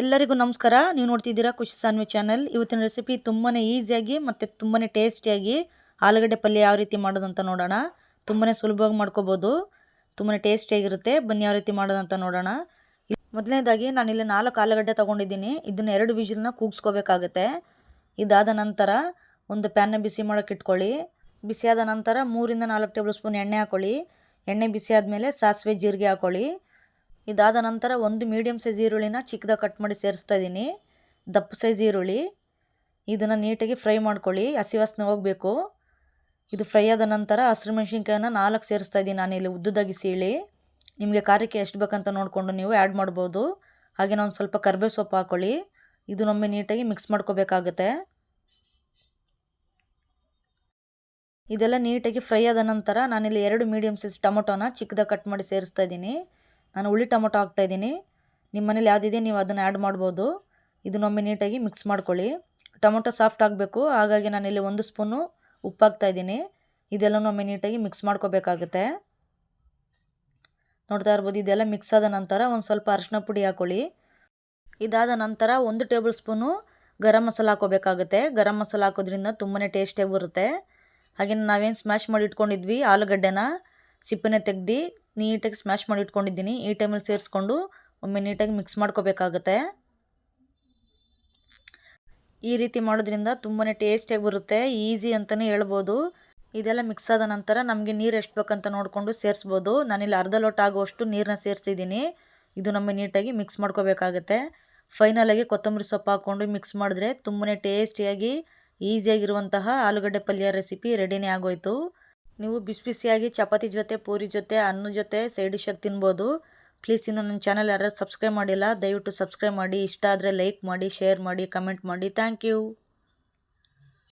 ಎಲ್ಲರಿಗೂ ನಮಸ್ಕಾರ. ನೀವು ನೋಡ್ತಿದ್ದೀರಾ ಖುಷಿ ಸಾನ್ವಿ ಚಾನಲ್. ಇವತ್ತಿನ ರೆಸಿಪಿ ತುಂಬಾ ಈಸಿಯಾಗಿ ಮತ್ತು ತುಂಬಾ ಟೇಸ್ಟಿಯಾಗಿ ಆಲೂಗಡ್ಡೆ ಪಲ್ಯ ಯಾವ ರೀತಿ ಮಾಡೋದು ಅಂತ ನೋಡೋಣ. ತುಂಬಾ ಸುಲಭವಾಗಿ ಮಾಡ್ಕೋಬೋದು. ತುಂಬಾ ಟೇಸ್ಟಿಯಾಗಿರುತ್ತೆ ಬನ್ನಿ ಯಾವ ರೀತಿ ಮಾಡೋದು ಅಂತ ನೋಡೋಣ. ಮೊದಲನೇದಾಗಿ ನಾನಿಲ್ಲಿ ನಾಲ್ಕು ಆಲೂಗಡ್ಡೆ ತೊಗೊಂಡಿದ್ದೀನಿ. ಇದನ್ನು ಎರಡು ಬೀಜಲನ್ನ ಕೂಗಿಸ್ಕೋಬೇಕಾಗತ್ತೆ. ಇದಾದ ನಂತರ ಒಂದು ಪ್ಯಾನ್ನ ಬಿಸಿ ಮಾಡೋಕೆ ಇಟ್ಕೊಳ್ಳಿ. ಬಿಸಿಯಾದ ನಂತರ ಮೂರಿಂದ ನಾಲ್ಕು ಟೇಬಲ್ ಸ್ಪೂನ್ ಎಣ್ಣೆ ಹಾಕೊಳ್ಳಿ. ಎಣ್ಣೆ ಬಿಸಿ ಆದಮೇಲೆ ಸಾಸಿವೆ, ಜೀರಿಗೆ ಹಾಕೊಳ್ಳಿ. ಇದಾದ ನಂತರ ಒಂದು ಮೀಡಿಯಮ್ ಸೈಜ್ ಈರುಳ್ಳಿನ ಚಿಕ್ಕದಾಗಿ ಕಟ್ ಮಾಡಿ ಸೇರಿಸ್ತಾ ಇದ್ದೀನಿ ದಪ್ಪ ಸೈಜ್ ಈರುಳ್ಳಿ. ಇದನ್ನು ನೀಟಾಗಿ ಫ್ರೈ ಮಾಡ್ಕೊಳ್ಳಿ. ಹಸಿ ವಾಸನೆ ಹೋಗಬೇಕು. ಇದು ಫ್ರೈ ಆದ ನಂತರ ಹಸಿರು ಮೆಣಸಿನ್ಕಾಯನ್ನ ನಾಲ್ಕು ಸೇರಿಸ್ತಾ ಇದ್ದೀನಿ ಇಲ್ಲಿ ಉದ್ದುದಾಗಿ ಸೀಳಿ. ನಿಮಗೆ ಖಾರಕ್ಕೆ ಎಷ್ಟು ಬೇಕಂತ ನೋಡಿಕೊಂಡು ನೀವು ಆ್ಯಡ್ ಮಾಡ್ಬೋದು. ಹಾಗೆ ಒಂದು ಸ್ವಲ್ಪ ಕರ್ಬೇವು ಸೊಪ್ಪು ಹಾಕ್ಕೊಳ್ಳಿ ಇದನ್ನೊಮ್ಮೆ ನೀಟಾಗಿ ಮಿಕ್ಸ್ ಮಾಡ್ಕೋಬೇಕಾಗತ್ತೆ. ಇದೆಲ್ಲ ನೀಟಾಗಿ ಫ್ರೈ ಆದ ನಂತರ ನಾನಿಲ್ಲಿ ಎರಡು ಮೀಡಿಯಮ್ ಸೈಜ್ ಟೊಮೊಟೊನ ಚಿಕ್ಕದಾಗಿ ಕಟ್ ಮಾಡಿ ಸೇರಿಸ್ತಾ ಇದ್ದೀನಿ ನಾನು ಹುಳಿ ಟೊಮೊಟೊ ಹಾಕ್ತಾಯಿದ್ದೀನಿ ನಿಮ್ಮ ಮನೇಲಿ ಯಾವುದಿದೆ ನೀವು ಅದನ್ನು ಆ್ಯಡ್ ಮಾಡ್ಬೋದು. ಇದನ್ನೊಮ್ಮೆ ನೀಟಾಗಿ ಮಿಕ್ಸ್ ಮಾಡ್ಕೊಳ್ಳಿ. ಟೊಮೊಟೊ ಸಾಫ್ಟ್ ಆಗಬೇಕು. ಹಾಗಾಗಿ ನಾನು ಇಲ್ಲಿ ಒಂದು ಸ್ಪೂನು ಉಪ್ಪು ಹಾಕ್ತಾಯಿದ್ದೀನಿ ಇದೆಲ್ಲನೊಮ್ಮೆ ನೀಟಾಗಿ ಮಿಕ್ಸ್ ಮಾಡ್ಕೋಬೇಕಾಗುತ್ತೆ. ನೋಡ್ತಾ ಇರ್ಬೋದು, ಇದೆಲ್ಲ ಮಿಕ್ಸ್ ಆದ ನಂತರ ಒಂದು ಸ್ವಲ್ಪ ಅರಿಶಿನ ಪುಡಿ ಹಾಕ್ಕೊಳ್ಳಿ ಇದಾದ ನಂತರ ಒಂದು ಟೇಬಲ್ ಸ್ಪೂನು ಗರಂ ಮಸಾಲ ಹಾಕೋಬೇಕಾಗುತ್ತೆ ಗರಂ ಮಸಾಲ ಹಾಕೋದ್ರಿಂದ ತುಂಬಾ ಟೇಸ್ಟಿಯಾಗಿ ಬರುತ್ತೆ. ಹಾಗೆ ನಾವೇನು ಸ್ಮ್ಯಾಶ್ ಮಾಡಿ ಇಟ್ಕೊಂಡಿದ್ವಿ ಆಲೂಗಡ್ಡೆನ. ಸಿಪ್ಪೆನೆ ತೆಗ್ದು ನೀಟಾಗಿ ಸ್ಮ್ಯಾಶ್ ಮಾಡಿ ಇಟ್ಕೊಂಡಿದ್ದೀನಿ. ಈ ಟೈಮಲ್ಲಿ ಸೇರಿಸ್ಕೊಂಡು ಒಮ್ಮೆ ನೀಟಾಗಿ ಮಿಕ್ಸ್ ಮಾಡ್ಕೋಬೇಕಾಗತ್ತೆ. ಈ ರೀತಿ ಮಾಡೋದ್ರಿಂದ ತುಂಬಾ ಟೇಸ್ಟಿಯಾಗಿ ಬರುತ್ತೆ. ಈಸಿ ಅಂತಲೇ ಹೇಳ್ಬೋದು. ಇದೆಲ್ಲ ಮಿಕ್ಸ್ ಆದ ನಂತರ ನಮಗೆ ನೀರು ಎಷ್ಟು ಬೇಕಂತ ನೋಡಿಕೊಂಡು ಸೇರಿಸ್ಬೋದು. ನಾನಿಲ್ಲಿ ಅರ್ಧ ಲೋಟ ಆಗುವಷ್ಟು ನೀರನ್ನ ಸೇರಿಸಿದ್ದೀನಿ. ಇದು ನಮ್ಮ ನೀಟಾಗಿ ಮಿಕ್ಸ್ ಮಾಡ್ಕೋಬೇಕಾಗತ್ತೆ. ಫೈನಲಾಗಿ ಕೊತ್ತಂಬರಿ ಸೊಪ್ಪು ಹಾಕ್ಕೊಂಡು ಮಿಕ್ಸ್ ಮಾಡಿದ್ರೆ ತುಂಬಾ ಟೇಸ್ಟಿಯಾಗಿ ಈಸಿಯಾಗಿರುವಂತಹ ಆಲೂಗಡ್ಡೆ ಪಲ್ಯ ರೆಸಿಪಿ ರೆಡಿನೇ ಆಗೋಯ್ತು. ನೀವು ಬಿಸಿ ಬಿಸಿಯಾಗಿ ಚಪಾತಿ ಜೊತೆ, ಪೂರಿ ಜೊತೆ, ಅನ್ನ ಜೊತೆ ಸೈಡ್ ಡಿಶಾಗಿ ತಿನ್ಬೋದು. ಪ್ಲೀಸ್ ಇನ್ನು ನನ್ನ ಚಾನಲ್ ಯಾರು ಸಬ್ಸ್ಕ್ರೈಬ್ ಮಾಡಿಲ್ಲ, ದಯವಿಟ್ಟು ಸಬ್ಸ್ಕ್ರೈಬ್ ಮಾಡಿ. ಇಷ್ಟ ಆದರೆ ಲೈಕ್ ಮಾಡಿ ಶೇರ್ ಮಾಡಿ ಕಮೆಂಟ್ ಮಾಡಿ. Thank you